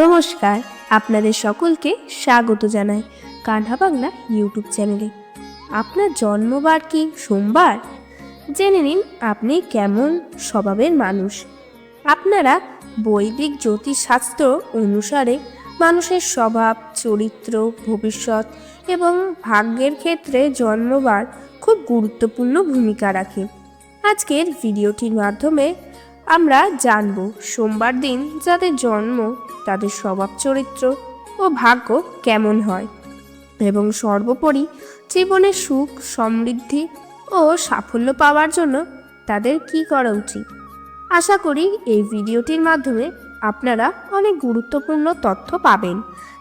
নমস্কার, আপনাদের সকলকে স্বাগত জানাই কান্হা বাংলা ইউটিউব চ্যানেলে। আপনার জন্মবার কি সোমবার? জেনে নিন আপনি কেমন স্বভাবের মানুষ। আপনারা বৈদিক জ্যোতিষশাস্ত্র অনুসারে মানুষের স্বভাব, চরিত্র, ভবিষ্যৎ এবং ভাগ্যের ক্ষেত্রে জন্মবার খুব গুরুত্বপূর্ণ ভূমিকা রাখে। আজকের ভিডিওটির মাধ্যমে আমরা জানব সোমবার দিন যাদের জন্ম, তাদের স্বভাব চরিত্র ও ভাগ্য কেমন হয় এবং সর্বোপরি জীবনে সুখ, সমৃদ্ধি ও সাফল্য পাওয়ার জন্য তাদের কি করা উচিত? আশা করি এই ভিডিওটির মাধ্যমে আপনারা অনেক গুরুত্বপূর্ণ তথ্য পাবেন।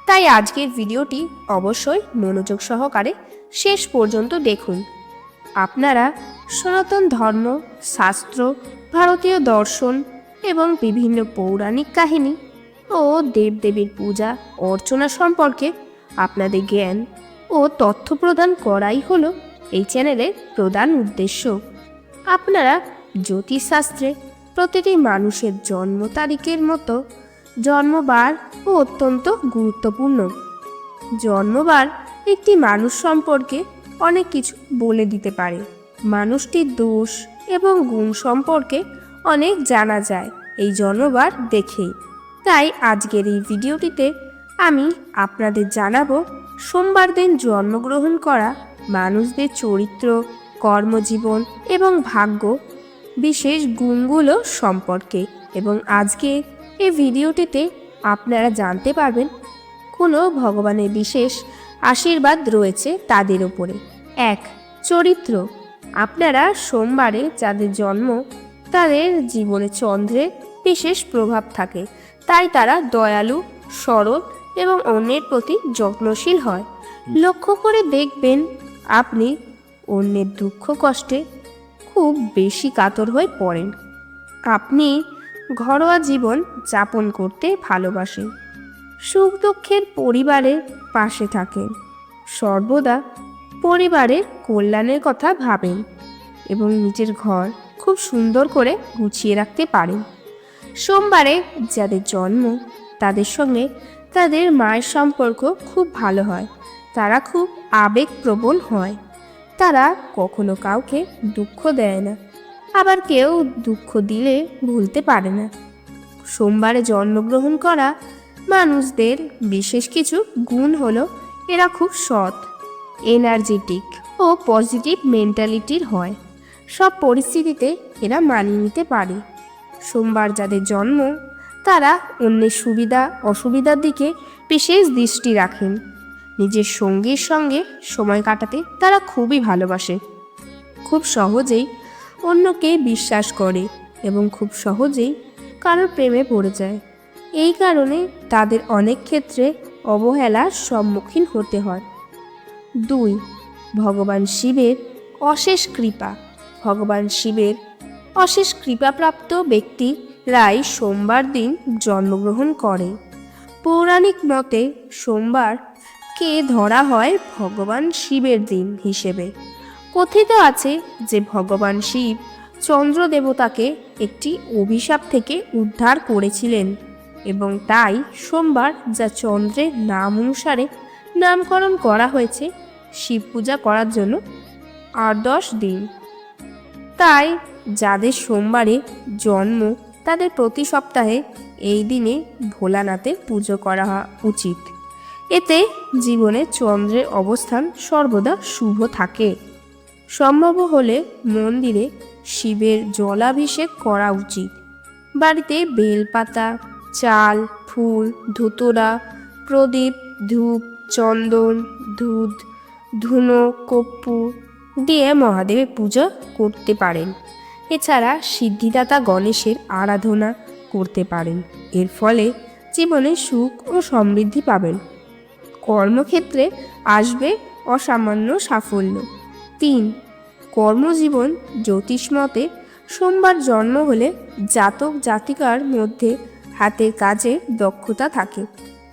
তাই আজকের ভিডিওটি অবশ্যই মনোযোগ সহকারে শেষ পর্যন্ত দেখুন। আপনারা সনাতন ধর্ম, শাস্ত্র ভারতীয় দর্শন এবং বিভিন্ন পৌরাণিক কাহিনী ও দেবদেবীর পূজা, অর্চনা সম্পর্কে আপনাদের জ্ঞান ও তথ্য প্রদান করাই হলো এই চ্যানেলের প্রধান উদ্দেশ্য। আপনারা জ্যোতিষশাস্ত্রে প্রতিটি মানুষের জন্ম তারিখের মতো জন্মবার ও অত্যন্ত গুরুত্বপূর্ণ। জন্মবার একটি মানুষ সম্পর্কে অনেক কিছু বলে দিতে পারে। মানুষটির দোষ এবং গুণ সম্পর্কে অনেক জানা যায় এই জন্মবার দেখেই। তাই আজকের এই ভিডিওটিতে আমি আপনাদের জানাব, সোমবার দিন জন্মগ্রহণ করা মানুষদের চরিত্র, কর্মজীবন এবং ভাগ্য, বিশেষ গুণগুলো সম্পর্কে এবং আজকে এই ভিডিওটিতে আপনারা জানতে পারবেন, কোনো ভগবানের বিশেষ আশীর্বাদ রয়েছে তাদের ওপরে এক, চরিত্র। আপনারা সোমবারে যাদের জন্ম, তাদের জীবনে চন্দ্রের বিশেষ প্রভাব থাকে। তাই তারা দয়ালু, সরল এবং অন্যের প্রতি যত্নশীল হয়। লক্ষ্য করে দেখবেন, আপনি অন্যের দুঃখ, কষ্টে খুব বেশি কাতর হয়ে পড়েন। আপনি ঘরোয়া জীবন যাপন করতে ভালোবাসেন। সুখ দুঃখের পরিবারের পাশে থাকেন। সর্বদা পরিবারের কল্যাণের কথা ভাবেন এবং নিজের ঘর খুব সুন্দর করে গুছিয়ে রাখতে পারেন। সোমবারে যাদের জন্ম, তাদের সঙ্গে তাদের মায়ের সম্পর্ক খুব ভালো হয়। তারা খুব আবেগপ্রবণ হয়। তারা কখনো কাউকে দুঃখ দেয় না। আবার কেউ দুঃখ দিলে ভুলতে পারে না। সোমবারে জন্মগ্রহণ করা মানুষদের বিশেষ কিছু গুণ হলো এরা খুব সৎ। এনার্জেটিক ও পজিটিভ মেন্টালিটির হয়। সব পরিস্থিতিতে এরা মানিয়ে নিতে পারে। সোমবার যাদের জন্ম, তারা অন্যের সুবিধা, অসুবিধার দিকে বিশেষ দৃষ্টি রাখেন। নিজের সঙ্গীর সঙ্গে সময় কাটাতে তারা খুবই ভালোবাসে। খুব সহজেই অন্যকে বিশ্বাস করে এবং খুব সহজেই কারোর প্রেমে পড়ে যায়। এই কারণে তাদের অনেক ক্ষেত্রে অবহেলার সম্মুখীন হতে হয়। দুই, ভগবান শিবের অশেষ কৃপা। ভগবান শিবের অশেষ কৃপাপ্রাপ্ত ব্যক্তি রায় সোমবার দিন জন্মগ্রহণ করে। পৌরাণিক মতে সোমবার কে ধরা হয় ভগবান শিবের দিন হিসেবে। কথিত আছে যে ভগবান শিব চন্দ্র দেবতাকে একটি অভিশাপ থেকে উদ্ধার করেছিলেন এবং তাই সোমবার যা চন্দ্রের নাম অনুসারে নামকরণ করা হয়েছে শিব পূজা করার জন্য আর দশ দিন। তাই যাদের সোমবারে জন্ম, তাদের প্রতি সপ্তাহে এই দিনে ভোলানাথের পুজো করা উচিত। এতে জীবনে চন্দ্রের অবস্থান সর্বদা শুভ থাকে। সম্ভব হলে মন্দিরে শিবের জলাভিষেক করা উচিত। বাড়িতে বেলপাতা, চাল, ফুল, ধুতরা, প্রদীপ, ধূপ, চন্দন, দুধ ধুনো কর্পূর দিয়ে মহাদেবের পুজো করতে পারেন। এছাড়া সিদ্ধিদাতা গণেশের আরাধনা করতে পারেন। এর ফলে জীবনে সুখ ও সমৃদ্ধি পাবেন। কর্মক্ষেত্রে আসবে অসামান্য সাফল্য। তিন, কর্মজীবন জ্যোতিষমতে সোমবার জন্ম হলে জাতক জাতিকার মধ্যে হাতের কাজে দক্ষতা থাকে।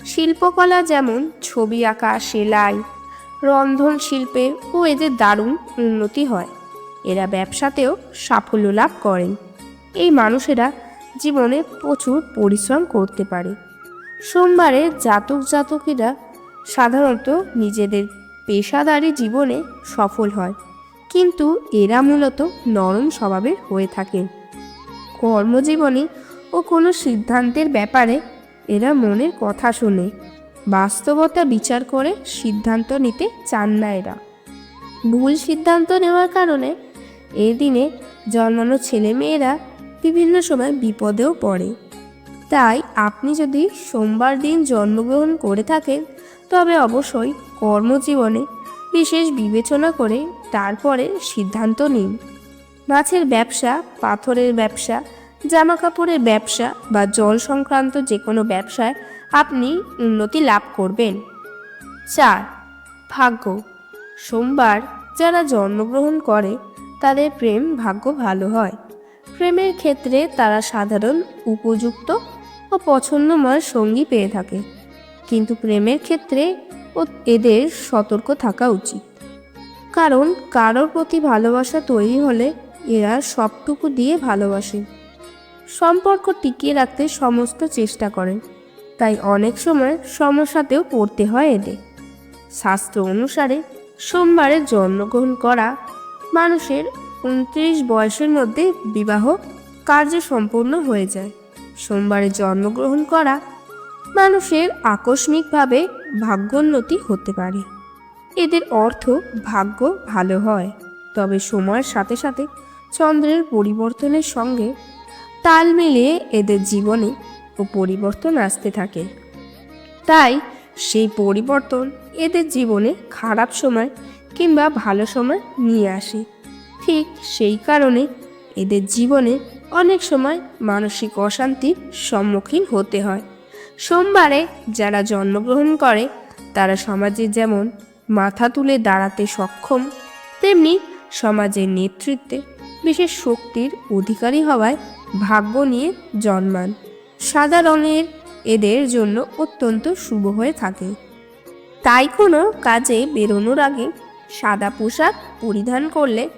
শিল্পকলা যেমন ছবি আঁকা, সেলাই রন্ধন শিল্পে ও এদের দারুণ উন্নতি হয়। এরা ব্যবসাতেও সাফল্য লাভ করেন। এই মানুষেরা জীবনে প্রচুর পরিশ্রম করতে পারে। সোমবারে জাতক জাতকীরা সাধারণত নিজেদের পেশাদারি জীবনে সফল হয়। কিন্তু এরা মূলত নরম স্বভাবের হয়ে থাকে কর্মজীবনে ও কোনো সিদ্ধান্তের ব্যাপারে এরা মনের কথা শোনে। বাস্তবতা বিচার করে সিদ্ধান্ত নিতে চান না এরা। ভুল সিদ্ধান্ত নেওয়ার কারণে এই দিনে জন্মানো ছেলেমেয়েরা বিভিন্ন সময় বিপদেও পড়ে। তাই আপনি যদি সোমবার দিন জন্মগ্রহণ করে থাকেন, তবে অবশ্যই কর্মজীবনে বিশেষ বিবেচনা করে তারপরে সিদ্ধান্ত নিন। মাছের ব্যবসা, পাথরের ব্যবসা জামা কাপড়ের ব্যবসা বা জল সংক্রান্ত যে কোনো ব্যবসায় আপনি উন্নতি লাভ করবেন। চার, ভাগ্য। সোমবার যারা জন্মগ্রহণ করে, তাদের প্রেম ভাগ্য ভালো হয়। প্রেমের ক্ষেত্রে তারা সাধারণ, উপযুক্ত ও পছন্দময় সঙ্গী পেয়ে থাকে। কিন্তু প্রেমের ক্ষেত্রে ও এদের সতর্ক থাকা উচিত। কারণ কারোর প্রতি ভালোবাসা তৈরি হলে এরা সবটুকু দিয়ে ভালোবাসে। সম্পর্ক টিকিয়ে রাখতে সমস্ত চেষ্টা করেন তাই অনেক সময় সমস্যাতেও পড়তে হয় এদের। শাস্ত্র অনুসারে সোমবারে জন্মগ্রহণ করা মানুষের উনত্রিশ বয়সের মধ্যে বিবাহ কার্য সম্পূর্ণ হয়ে যায়। সোমবারে জন্মগ্রহণ করা মানুষের আকস্মিকভাবে ভাগ্যোন্নতি হতে পারে। এদের অর্থ ভাগ্য ভালো হয়। তবে সময়ের সাথে সাথে চন্দ্রের পরিবর্তনের সঙ্গে তাল মিলিয়ে এদের জীবনে পরিবর্তন আসতে থাকে। তাই সেই পরিবর্তন এদের জীবনে খারাপ সময় কিংবা ভালো সময় নিয়ে আসে। ঠিক সেই কারণে এদের জীবনে অনেক সময় মানসিক অশান্তির সম্মুখীন হতে হয়। সোমবারে যারা জন্মগ্রহণ করে, তারা সমাজে যেমন মাথা তুলে দাঁড়াতে সক্ষম, তেমনি সমাজের নেতৃত্বে বিশেষ শক্তির অধিকারী হওয়ায় ভাগ্য নিয়ে জন্মান। সাদা রঙের এদের জন্য অত্যন্ত শুভ হয়ে থাকে। তাই কোনো কাজে বেরোনোর আগে সাদা পোশাক পরিধান করলে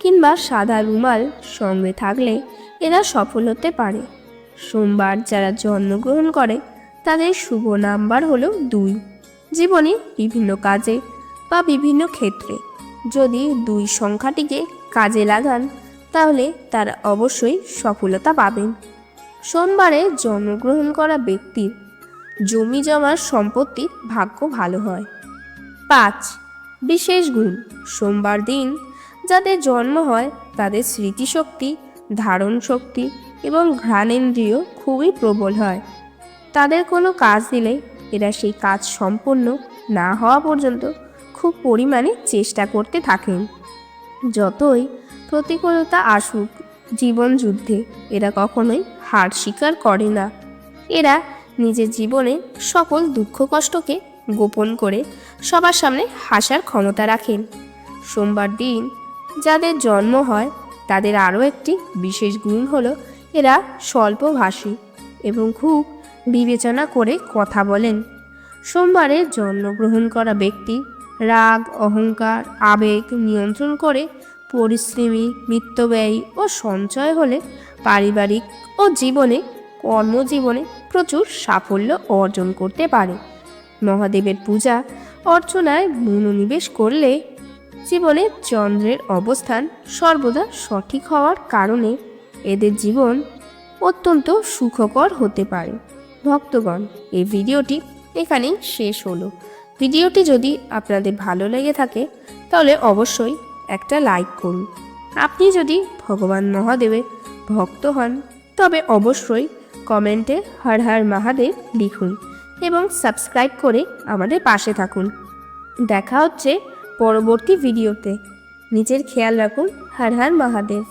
কিংবা সাদা রুমাল সঙ্গে থাকলে এরা সফল হতে পারে। সোমবার যারা জন্মগ্রহণ করে, তাদের শুভ নাম্বার হলো দুই। জীবনে বিভিন্ন কাজে বা বিভিন্ন ক্ষেত্রে যদি দুই সংখ্যাটিকে কাজে লাগান, তাহলে তারা অবশ্যই সফলতা পাবেন। সোমবারে জন্মগ্রহণ করা ব্যক্তির জমি জমার সম্পত্তির ভাগ্য ভালো হয়। পাঁচ, বিশেষ গুণ, সোমবার দিন যাদের জন্ম হয় তাদের স্মৃতিশক্তি, ধারণ শক্তি এবং ঘ্রাণেন্দ্রিয় খুবই প্রবল হয়। তাদের কোনো কাজ দিলে এরা সেই কাজ সম্পন্ন না হওয়া পর্যন্ত খুব পরিমাণে চেষ্টা করতে থাকেন। যতই প্রতিকূলতা আসুক, জীবন যুদ্ধে এরা কখনোই হার স্বীকার করে না। এরা নিজের জীবনে সকল দুঃখ কষ্টকে গোপন করে সবার সামনে হাসার ক্ষমতা রাখেন। সোমবার দিন যাদের জন্ম হয়, তাদের আরও একটি বিশেষ গুণ হলো এরা স্বল্পভাষী এবং খুব বিবেচনা করে কথা বলেন। সোমবারে জন্মগ্রহণ করা ব্যক্তি রাগ, অহংকার, আবেগ নিয়ন্ত্রণ করে, পরিশ্রমী মিত্যব্যয়ী ও সঞ্চয় হলে পারিবারিক ও জীবনে, কর্মজীবনে প্রচুর সাফল্য অর্জন করতে পারে। মহাদেবের পূজা অর্চনায় মনোনিবেশ করলে জীবনে চন্দ্রের অবস্থান সর্বদা সঠিক হওয়ার কারণে এদের জীবন অত্যন্ত সুখকর হতে পারে। ভক্তগণ, এই ভিডিওটি এখানেই শেষ হলো। ভিডিওটি যদি আপনাদের ভালো লেগে থাকে, তাহলে অবশ্যই একটা লাইক করুন। আপনি যদি ভগবান মহাদেবের ভক্ত হন, তবে অবশ্যই কমেন্টে হর হর মহাদেব লিখুন এবং সাবস্ক্রাইব করে আমাদের পাশে থাকুন। দেখা হচ্ছে পরবর্তী ভিডিওতে। নিজের খেয়াল রাখুন, হর হর মহাদেব।